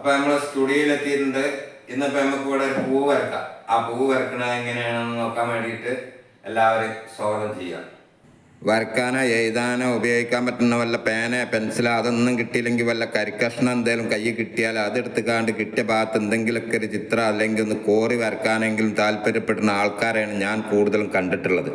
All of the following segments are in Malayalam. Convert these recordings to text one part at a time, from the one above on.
അപ്പൊ നമ്മൾ സ്റ്റുഡിയോയിൽ എത്തിയിട്ടുണ്ട്. ഇന്നിപ്പോ നമുക്ക് ഇവിടെ ഒരു പൂവ് വരക്കാം. ആ പൂ വരക്കണത് എങ്ങനെയാണെന്ന് നോക്കാൻ വേണ്ടിയിട്ട് എല്ലാവരും സ്വാഗതം ചെയ്യാം. വരക്കാനോ എഴുതാനോ ഉപയോഗിക്കാൻ പറ്റുന്ന വല്ല പേന പെൻസിലോ അതൊന്നും കിട്ടിയില്ലെങ്കിൽ വല്ല കരിക്കഷ്ണം എന്തെങ്കിലും കൈ കിട്ടിയാൽ അതെടുത്തുകാണ്ട് കിട്ടിയ ഭാഗത്ത് എന്തെങ്കിലുമൊക്കെ ഒരു ചിത്രം അല്ലെങ്കിൽ ഒന്ന് കോറി വരക്കാനെങ്കിലും താല്പര്യപ്പെടുന്ന ആൾക്കാരെയാണ് ഞാൻ കൂടുതലും കണ്ടിട്ടുള്ളത്.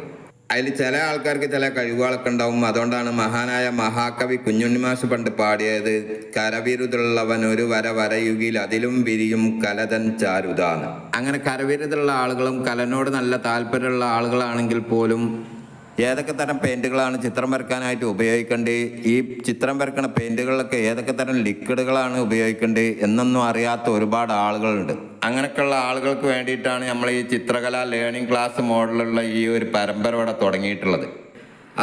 അതിൽ ചില ആൾക്കാർക്ക് ചില കഴിവുകളൊക്കെ ഉണ്ടാവും. അതുകൊണ്ടാണ് മഹാനായ മഹാകവി കുഞ്ഞുണ്ണിമാഷ് പണ്ട് പാടിയത് കരവിരുതുള്ളവൻ ഒരു വര വരയുകിൽ അതിലും വിരിയും കലതൻ ചാരുതാണ്. അങ്ങനെ കരവിരുതുള്ള ആളുകളും കലനോട് നല്ല താല്പര്യമുള്ള ആളുകളാണെങ്കിൽ പോലും ഏതൊക്കെ തരം പെയിന്റുകളാണ് ചിത്രം വരക്കാനായിട്ട് ഉപയോഗിക്കേണ്ടത് ഈ ചിത്രം വരക്കണ പെയിന്റുകളിലൊക്കെ ഏതൊക്കെ തരം ലിക്വിഡുകളാണ് ഉപയോഗിക്കേണ്ടത് എന്നൊന്നും അറിയാത്ത ഒരുപാട് ആളുകളുണ്ട്. അങ്ങനെയൊക്കെയുള്ള ആളുകൾക്ക് വേണ്ടിയിട്ടാണ് നമ്മൾ ഈ ചിത്രകല ലേണിംഗ് ക്ലാസ് മോഡലുള്ള ഈ ഒരു പരമ്പര ഇവിടെ തുടങ്ങിയിട്ടുള്ളത്.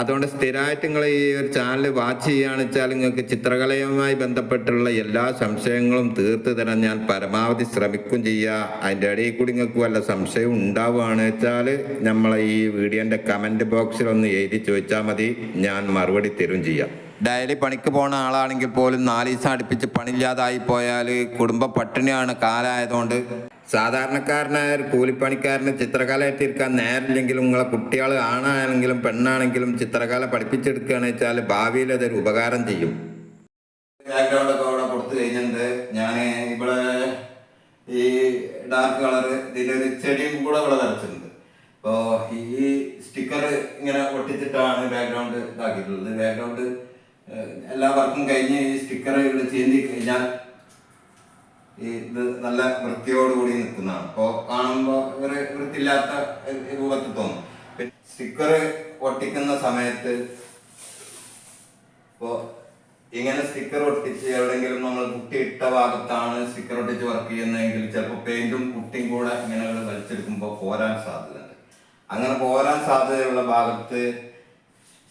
അതുകൊണ്ട് സ്ഥിരമായിട്ട് നിങ്ങൾ ഈ ഒരു ചാനൽ വാച്ച് ചെയ്യുകയാണെന്ന് വെച്ചാൽ നിങ്ങൾക്ക് ചിത്രകലയുമായി ബന്ധപ്പെട്ടുള്ള എല്ലാ സംശയങ്ങളും തീർത്ത് തരാൻ ഞാൻ പരമാവധി ശ്രമിക്കും ചെയ്യുക. അതിന്റെ ഇടയിൽ കൂടി നിങ്ങൾക്ക് വല്ല സംശയം ഉണ്ടാവുകയാണെന്ന് വെച്ചാൽ നമ്മളെ ഈ വീഡിയോന്റെ കമന്റ് ബോക്സിൽ ഒന്ന് എഴുതി ചോദിച്ചാൽ മതി. ഞാൻ മറുപടി തരും ചെയ്യാം. ഡെയിലി പണിക്ക് പോണ ആളാണെങ്കിൽ പോലും നാല് അടുപ്പിച്ച് പണിയില്ലാതായി പോയാൽ കുടുംബ പട്ടിണിയാണ് കാലായതുകൊണ്ട്. സാധാരണക്കാരനായ ഒരു കൂലിപ്പണിക്കാരന് ചിത്രകലയായിട്ട് ഇരിക്കാൻ നേരില്ലെങ്കിലും നിങ്ങളെ കുട്ടികൾ ആണാണെങ്കിലും പെണ്ണാണെങ്കിലും ചിത്രകല പഠിപ്പിച്ചെടുക്കുകയാണെന്ന് വെച്ചാൽ ഭാവിയിൽ അതൊരു ഉപകാരം ചെയ്യും. ബാക്ക്ഗ്രൗണ്ട് ഒക്കെ ഇവിടെ കൊടുത്തു കഴിഞ്ഞിട്ടുണ്ട്. ഞാൻ ഇവിടെ ഈ ഡാർക്ക് കളർ ഇതിന്റെ ഒരു ചെടിയും കൂടെ ഇവിടെ അപ്പോൾ ഈ സ്റ്റിക്കർ ഇങ്ങനെ ഒട്ടിച്ചിട്ടാണ് ബാക്ക്ഗ്രൗണ്ട് ഇതാക്കിയിട്ടുള്ളത്. ബാക്ക്ഗ്രൗണ്ട് എല്ലാ വർക്കും കഴിഞ്ഞ് ഈ സ്റ്റിക്കർ ഇവിടെ ചെയ്തി കഴിഞ്ഞാൽ ഈ ഇത് നല്ല വൃത്തിയോടുകൂടി നിൽക്കുന്നതാണ്. അപ്പോൾ കാണുമ്പോൾ ഒരു വൃത്തിയില്ലാത്ത രൂപത്തിൽ തോന്നും. സ്റ്റിക്കർ ഒട്ടിക്കുന്ന സമയത്ത് ഇപ്പോൾ ഇങ്ങനെ സ്റ്റിക്കർ ഒട്ടിച്ച് എവിടെയെങ്കിലും നമ്മൾ കുട്ടി ഇട്ട ഭാഗത്താണ് സ്റ്റിക്കർ ഒട്ടിച്ച് വർക്ക് ചെയ്യുന്നതെങ്കിൽ ചിലപ്പോൾ പെയിന്റും കുട്ടിയും കൂടെ ഇങ്ങനെ വലിച്ചെടുക്കുമ്പോൾ പോരാൻ സാധ്യതയുണ്ട്. അങ്ങനെ പോരാൻ സാധ്യതയുള്ള ഭാഗത്ത്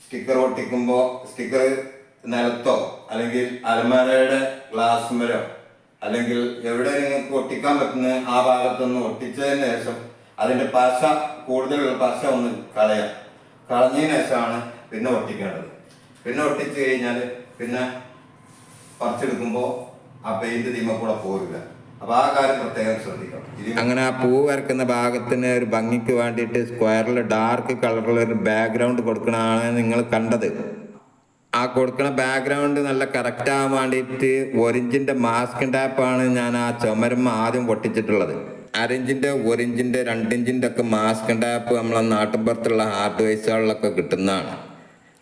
സ്റ്റിക്കർ ഒട്ടിക്കുമ്പോൾ സ്റ്റിക്കർ നിലത്തോ അല്ലെങ്കിൽ അലമാരയുടെ ഗ്ലാസ് മരോ അല്ലെങ്കിൽ എവിടെ നിങ്ങൾക്ക് ഒട്ടിക്കാൻ പറ്റുന്ന ആ ഭാഗത്തൊന്ന് ഒട്ടിച്ചതിന് ശേഷം അതിന്റെ പശ കൂടുതലുള്ള പശ ഒന്ന് കളയാം. കളഞ്ഞതിന് ശേഷമാണ് പിന്നെ ഒട്ടിക്കേണ്ടത്. പിന്നെ ഒട്ടിച്ചു കഴിഞ്ഞാൽ പിന്നെ പറിച്ചെടുക്കുമ്പോൾ ആ പെയിന്റ് തീമ കൂടെ പോരില്ല. അപ്പൊ ആ കാര്യം പ്രത്യേകം ശ്രദ്ധിക്കണം. അങ്ങനെ ആ പൂ വരക്കുന്ന ഭാഗത്തിന് ഒരു ഭംഗിക്ക് വേണ്ടിയിട്ട് സ്ക്വയറിൽ ഡാർക്ക് കളറിൽ ഒരു ബാക്ക്ഗ്രൗണ്ട് കൊടുക്കണതാണ് നിങ്ങൾ കണ്ടത്. ആ കൊടുക്കണ ബാക്ക്ഗ്രൗണ്ട് നല്ല കറക്റ്റ് ആവാൻ വേണ്ടിയിട്ട് ഒരിഞ്ചിന്റെ മാസ്ക് ടാപ്പാണ് ഞാൻ ആ ചുമരുമ്മ ആദ്യം പൊട്ടിച്ചിട്ടുള്ളത്. അരഞ്ചിന്റെ ഒരിഞ്ചിന്റെ രണ്ടിഞ്ചിന്റെ ഒക്കെ മാസ്ക് ടാപ്പ് നമ്മളെ നാട്ടിൻപുറത്തുള്ള ഹാർഡ് വൈസുകളിലൊക്കെ കിട്ടുന്നതാണ്.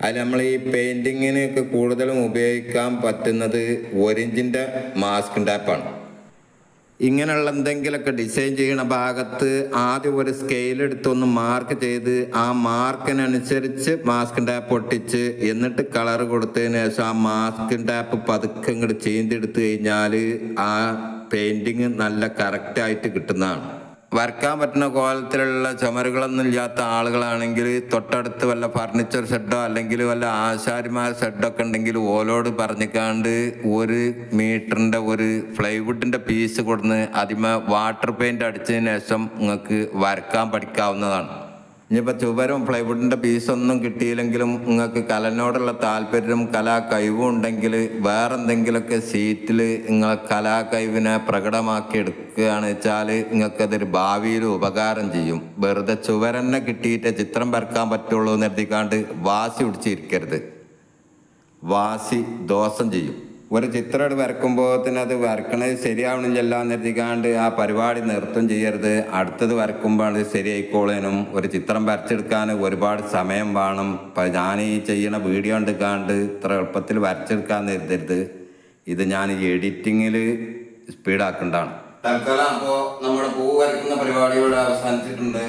അതിൽ നമ്മൾ ഈ പെയിന്റിങ്ങിനൊക്കെ കൂടുതലും ഉപയോഗിക്കാൻ പറ്റുന്നത് ഒരിഞ്ചിന്റെ മാസ്ക് ടാപ്പാണ് ഇങ്ങനെയുള്ള എന്തെങ്കിലുമൊക്കെ ഡിസൈൻ ചെയ്യണ ഭാഗത്ത് ആദ്യം ഒരു സ്കെയിൽ എടുത്തൊന്ന് മാർക്ക് ചെയ്ത് ആ മാർക്കിനനുസരിച്ച് മാസ്ക് ടാപ്പ് ഒട്ടിച്ച് എന്നിട്ട് കളർ കൊടുത്തതിന് ശേഷം ആ മാസ്ക് ടാപ്പ് പതുക്കെ ഇങ്ങോട്ട് ചെയ്തെടുത്തു കഴിഞ്ഞാൽ ആ പെയിന്റിങ് നല്ല കറക്റ്റായിട്ട് കിട്ടുന്നതാണ്. വരക്കാൻ പറ്റുന്ന കോലത്തിലുള്ള ചുമരുകളൊന്നും ഇല്ലാത്ത ആളുകളാണെങ്കിൽ തൊട്ടടുത്ത് വല്ല ഫർണിച്ചർ ഷെഡോ അല്ലെങ്കിൽ വല്ല ആശാരിമാർ ഷെഡൊക്കെ ഉണ്ടെങ്കിൽ ഓലോട് പറഞ്ഞിക്കാണ്ട് ഒരു മീറ്ററിന്റെ ഒരു ഫ്ലൈവുഡിന്റെ പീസ് കൊടുന്ന് അതിമ വാട്ടർ പെയിന്റ് അടിച്ചതിന് ശേഷം നിങ്ങൾക്ക് വരക്കാൻ പഠിക്കാവുന്നതാണ്. ഇനിയിപ്പോൾ ചുവരും പ്ലൈവുഡിന്റെ പീസൊന്നും കിട്ടിയില്ലെങ്കിലും നിങ്ങൾക്ക് കലനോടുള്ള താല്പര്യം കലാ കഴിവും ഉണ്ടെങ്കിൽ വേറെ എന്തെങ്കിലുമൊക്കെ സീറ്റിൽ നിങ്ങൾ കലാ കഴിവിനെ പ്രകടമാക്കി എടുക്കുകയാണ് വെച്ചാൽ നിങ്ങൾക്കതൊരു ഭാവിയിൽ ഉപകാരം ചെയ്യും. വെറുതെ ചുവരെന്നെ കിട്ടിയിട്ട് ചിത്രം വരക്കാൻ പറ്റുള്ളൂ എന്ന് എഴുതിക്കാണ്ട് വാശി പിടിച്ചിരിക്കരുത്. വാശി ദോഷം ചെയ്യും. ഒരു ചിത്രം വരക്കുമ്പോൾ തന്നെ അത് വരക്കണത് എന്ന് എഴുതിക്കാണ്ട് ആ പരിപാടി നിർത്തും ചെയ്യരുത്. അടുത്തത് വരക്കുമ്പോൾ അത് ശരിയായിക്കോളേനും. ഒരു ചിത്രം വരച്ചെടുക്കാൻ ഒരുപാട് സമയം വേണം. ഇപ്പം ഞാൻ ഈ ചെയ്യണ വീഡിയോ എടുക്കാണ്ട് ഇത്ര എളുപ്പത്തിൽ വരച്ചെടുക്കാൻ കരുതരുത്. ഇത് ഞാൻ എഡിറ്റിങ്ങിൽ സ്പീഡാക്കേണ്ടതാണ് തൽക്കാലം അപ്പോൾ നമ്മുടെ പൂ വരക്കുന്ന ഇവിടെ അവസാനിച്ചിട്ടുണ്ട്.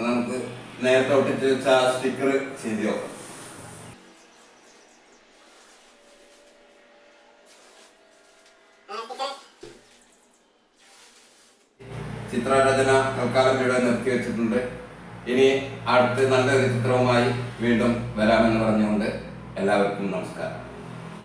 നമുക്ക് നേരത്തെ ഒട്ടിച്ച് വെച്ച സ്റ്റിക്കർ ചെയ്ത്? നോക്കാം ചിത്രരചന തൽക്കാലം ഇവിടെ നിർത്തി വെച്ചിട്ടുണ്ട്. ഇനി അടുത്ത് നല്ലൊരു ചിത്രവുമായി വീണ്ടും വരാമെന്ന് പറഞ്ഞുകൊണ്ട് എല്ലാവർക്കും നമസ്കാരം.